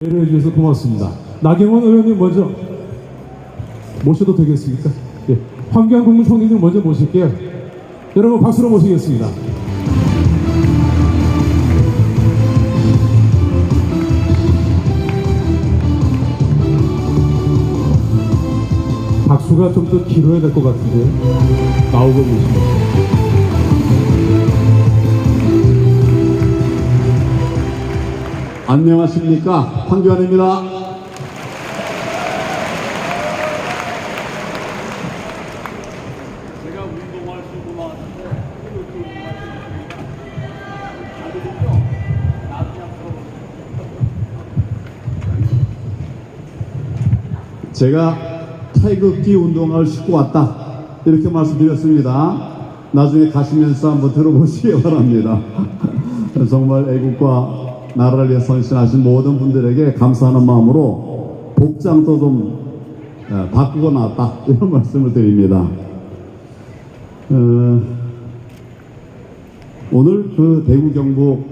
배려해 주셔서 고맙습니다. 나경원 의원님 먼저 모셔도 되겠습니까? 예. 황교안 국무총리님 먼저 모실게요. 여러분 박수로 모시겠습니다. 박수가 좀 더 길어야 될 것 같은데 나오고 계십니다. 안녕하십니까 황교안입니다. 제가 운동할 수 나왔는데. 제가 태극기 운동을 싣고 왔다 이렇게 말씀드렸습니다. 나중에 가시면서 한번 들어보시기 바랍니다. 정말 애국과 나라를 위해 헌신하신 모든 분들에게 감사하는 마음으로 복장도 좀 어, 바꾸고 나왔다 이런 말씀을 드립니다. 어, 오늘 그 대구 경북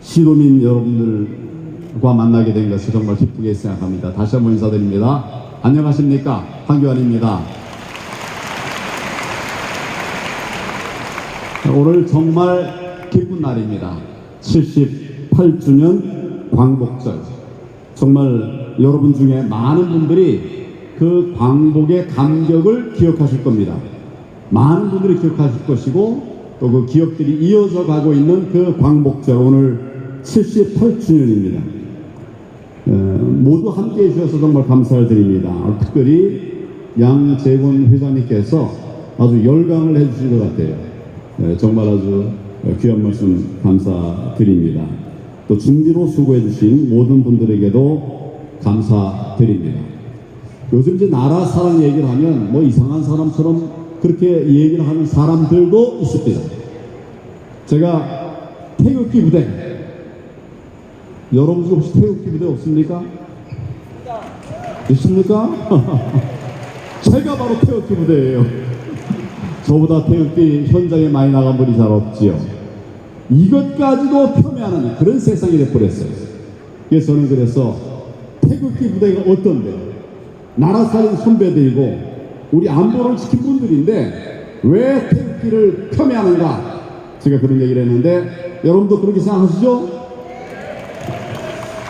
시도민 여러분들과 만나게 된 것을 정말 기쁘게 생각합니다. 다시 한번 인사드립니다. 안녕하십니까 황교안입니다. 오늘 정말 기쁜 날입니다. 78주년 광복절. 정말 여러분 중에 많은 분들이 그 광복의 감격을 기억하실 겁니다. 많은 분들이 기억하실 것이고 또 그 기억들이 이어져 가고 있는 그 광복절 오늘 78주년입니다. 모두 함께 해주셔서 정말 감사를 드립니다. 특별히 양재곤 회장님께서 아주 열강을 해주신 것 같아요. 예, 정말 아주 귀한 말씀 감사드립니다. 또 준비로 수고해 주신 모든 분들에게도 감사드립니다. 요즘 이제 나라 사랑 얘기를 하면 뭐 이상한 사람처럼 그렇게 얘기를 하는 사람들도 있습니다. 제가 태극기 부대 여러분 중 혹시 태극기 부대 없습니까? 있습니까? 제가 바로 태극기 부대예요. 저보다 태극기 현장에 많이 나간 분이 잘 없지요. 이것까지도 폄훼하는 그런 세상이 돼버렸어요. 그래서 저는 그래서 태극기 부대가 어떤데 나라 살린 선배들이고 우리 안보를 지킨 분들인데 왜 태극기를 폄훼하는가 제가 그런 얘기를 했는데 여러분도 그렇게 생각하시죠?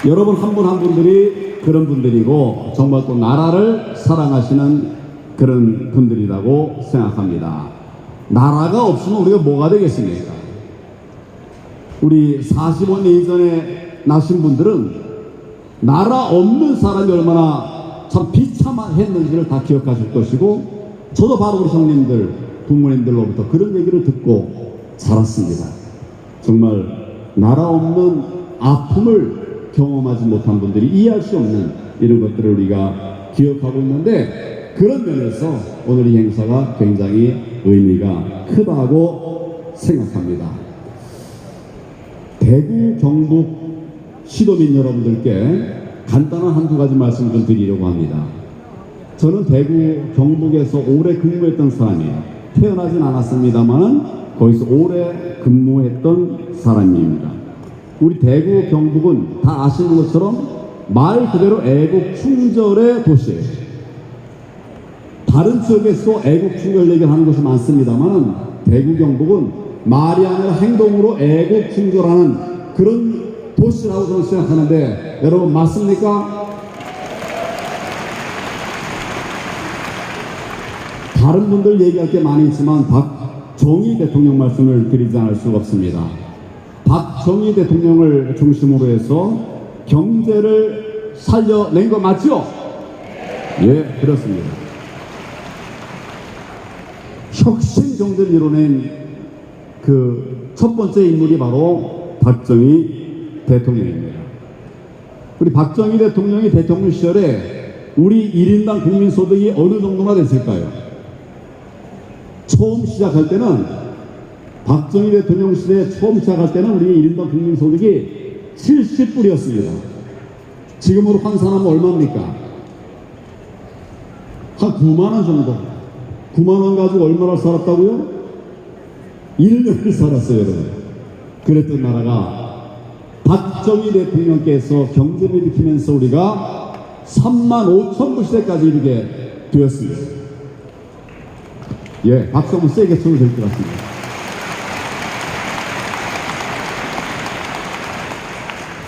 여러분 한 분한 분들이 그런 분들이고 정말 또 나라를 사랑하시는 그런 분들이라고 생각합니다. 나라가 없으면 우리가 뭐가 되겠습니까? 우리 45년 이전에 나신 분들은 나라 없는 사람이 얼마나 참 비참했는지를 다 기억하실 것이고 저도 바로 우리 형님들, 부모님들로부터 그런 얘기를 듣고 자랐습니다. 정말 나라 없는 아픔을 경험하지 못한 분들이 이해할 수 없는 이런 것들을 우리가 기억하고 있는데 그런 면에서 오늘 이 행사가 굉장히 의미가 크다고 생각합니다. 대구 경북 시도민 여러분들께 간단한 한두 가지 말씀 좀 드리려고 합니다. 저는 대구 경북에서 오래 근무했던 사람이에요. 태어나진 않았습니다만 거기서 오래 근무했던 사람입니다. 우리 대구 경북은 다 아시는 것처럼 말 그대로 애국 충절의 도시예요. 다른 지역에서 애국 충절 얘기를 하는 곳이 많습니다만 대구 경북은 말이 아니라 행동으로 애국 충절하는 그런 도시라고 저는 생각하는데 여러분 맞습니까? 다른 분들 얘기할 게 많이 있지만 박정희 대통령 말씀을 드리지 않을 수가 없습니다. 박정희 대통령을 중심으로 해서 경제를 살려낸 거 맞죠? 예, 그렇습니다. 혁신 경제를 이뤄낸 그 첫 번째 인물이 바로 박정희 대통령입니다. 우리 박정희 대통령이 대통령 시절에 우리 1인당 국민소득이 어느 정도나 됐을까요? 처음 시작할 때는 박정희 대통령 시대 처음 시작할 때는 우리 1인당 국민소득이 70불이었습니다. 지금으로 환산하면 얼마입니까? 한 9만원 정도. 9만원 가지고 얼마나 살았다고요? 1년을 살았어요, 여러분. 그랬던 나라가 박정희 대통령께서 경제를 일으키면서 우리가 3만 5천 불 시대까지 이르게 되었습니다. 예, 박수 한번 세게 쳐도 될 것 같습니다.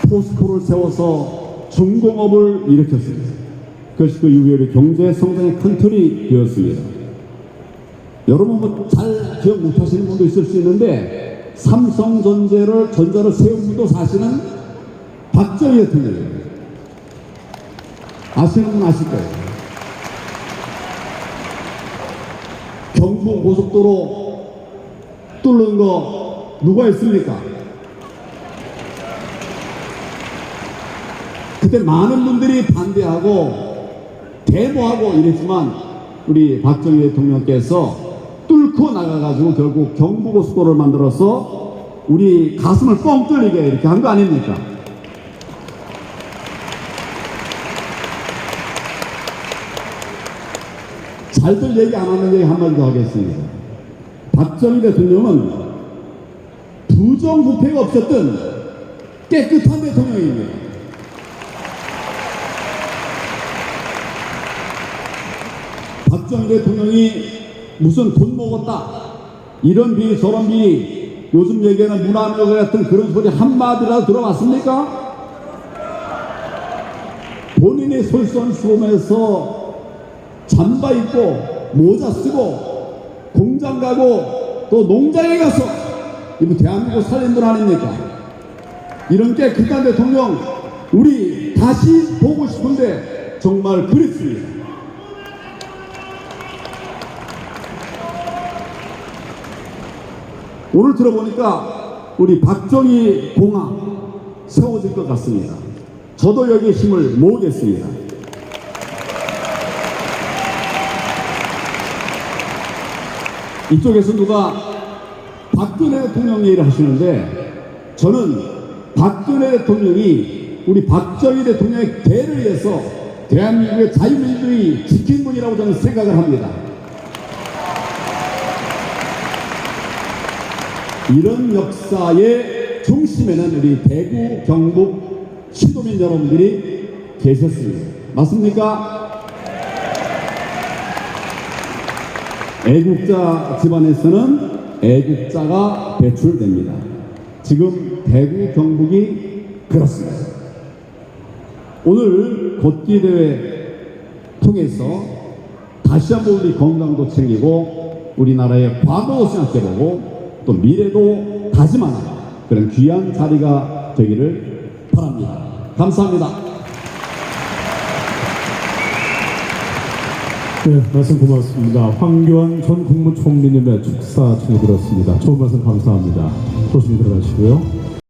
포스코를 세워서 중공업을 일으켰습니다. 그것이 그 이후에 경제 성장의 큰 틀이 되었습니다. 여러분 뭐 잘 기억 못하시는 분도 있을 수 있는데 삼성전자를 전자를 세운 분도 사실은 박정희 대통령이에요. 아시는 분 아실 거예요. 경부 고속도로 뚫는 거 누가 했습니까? 그때 많은 분들이 반대하고 데모하고 이랬지만 우리 박정희 대통령께서 뚫고 나가가지고 결국 경부고속도로를 만들어서 우리 가슴을 뻥 뚫리게 이렇게 한 거 아닙니까? 잘들 얘기 안 하는 얘기 한마디 더 하겠습니다. 박정희 대통령은 부정부패가 없었던 깨끗한 대통령입니다. 박정희 대통령이 무슨 돈 먹었다 이런 비리 저런 비리 요즘 얘기하는 문화묘 같은 그런 소리 한마디라도 들어봤습니까? 본인이 솔선수범해서 잠바 입고 모자 쓰고 공장 가고 또 농장에 가서 이거 대한민국 살림들 아닙니까? 이런 깨끗한 대통령 우리 다시 보고 싶은데 정말 그립습니다. 오늘 들어보니까 우리 박정희 공항 세워질 것 같습니다. 저도 여기에 힘을 모으겠습니다. 이쪽에서 누가 박근혜 대통령 얘기를 하시는데 저는 박근혜 대통령이 우리 박정희 대통령의 대를 위해서 대한민국의 자유민주주의 지킨 분이라고 저는 생각을 합니다. 이런 역사의 중심에는 우리 대구, 경북 시도민 여러분들이 계셨습니다. 맞습니까? 애국자 집안에서는 애국자가 배출됩니다. 지금 대구, 경북이 그렇습니다. 오늘 걷기 대회 통해서 다시 한번 우리 건강도 챙기고 우리나라의 과거도 생각해보고 또 미래도 다짐하는 그런 귀한 자리가 되기를 바랍니다. 감사합니다. 네, 말씀 고맙습니다. 황교안 전 국무총리님의 축사 청해 들었습니다. 좋은 말씀 감사합니다. 조심히 들어가시고요.